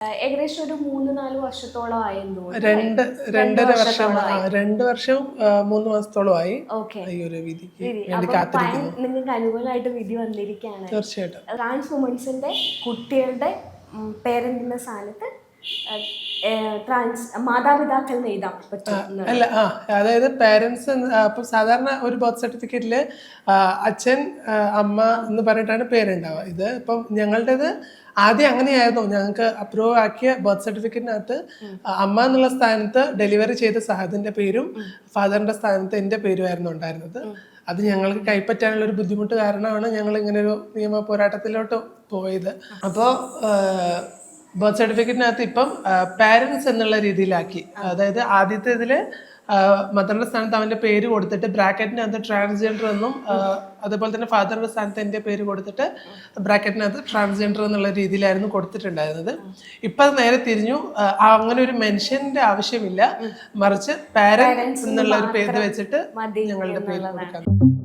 ഏകദേശം ഒരു മൂന്ന് നാല് വർഷത്തോളം തോന്നുന്നു. രണ്ട് രണ്ടര വർഷം രണ്ട് വർഷം മൂന്ന് മാസത്തോളമായി ആയി ഈ ഒരു വിധിക്ക് നിങ്ങൾക്ക് അനുകൂലമായിട്ട് വിധി വന്നിരിക്കുകയാണ്. തീർച്ചയായിട്ടും. ട്രാൻസ് വുമൻസിന്റെ കുട്ടികളുടെ പേരന്റിന്റെ സ്ഥാനത്ത് ട്രാൻസ് മാതാപിതാക്കൾ എന്ന് എഴുതാൻ പറ്റും അല്ല ആ അതായത് പേരൻസ് അപ്പൊ സാധാരണ ഒരു ബർത്ത് സർട്ടിഫിക്കറ്റിൽ അച്ഛൻ അമ്മ എന്ന് പറഞ്ഞിട്ടാണ് പേരുണ്ടാവുക. ഇത് ഇപ്പം ഞങ്ങളുടേത് ആദ്യം അങ്ങനെയായിരുന്നു. ഞങ്ങൾക്ക് അപ്രൂവ് ആക്കിയ ബർത്ത് സർട്ടിഫിക്കറ്റിനകത്ത് അമ്മ എന്നുള്ള സ്ഥാനത്ത് ഡെലിവറി ചെയ്ത സഹദിന്റെ പേരും ഫാദറിന്റെ സ്ഥാനത്ത് എന്റെ പേരുമായിരുന്നു ഉണ്ടായിരുന്നത്. അത് ഞങ്ങൾക്ക് കൈപ്പറ്റാനുള്ള ഒരു ബുദ്ധിമുട്ട് കാരണമാണ് ഞങ്ങൾ ഇങ്ങനെ ഒരു നിയമ പോരാട്ടത്തിലോട്ട് പോയത്. അപ്പോൾ ബർത്ത് സർട്ടിഫിക്കറ്റിനകത്ത് ഇപ്പം പാരൻസ് എന്നുള്ള രീതിയിലാക്കി. അതായത് ആദ്യത്തെ ഇതിൽ മദറിന്റെ സ്ഥാനത്ത് അവന്റെ പേര് കൊടുത്തിട്ട് ബ്രാക്കറ്റിനകത്ത് ട്രാൻസ്ജെൻഡർ എന്നും അതുപോലെ തന്നെ ഫാദറിന്റെ സ്ഥാനത്ത് എന്റെ പേര് കൊടുത്തിട്ട് ബ്രാക്കറ്റിനകത്ത് ട്രാൻസ്ജെൻഡർ എന്നുള്ള രീതിയിലായിരുന്നു കൊടുത്തിട്ടുണ്ടായിരുന്നത്. ഇപ്പം അത് നേരെ തിരിഞ്ഞു അങ്ങനെ ഒരു മെൻഷന്റെ ആവശ്യമില്ല. മറിച്ച് പാരൻസ് എന്നുള്ള ഒരു പേര് വെച്ചിട്ട് ഞങ്ങളുടെ പേര് കൊടുക്കാം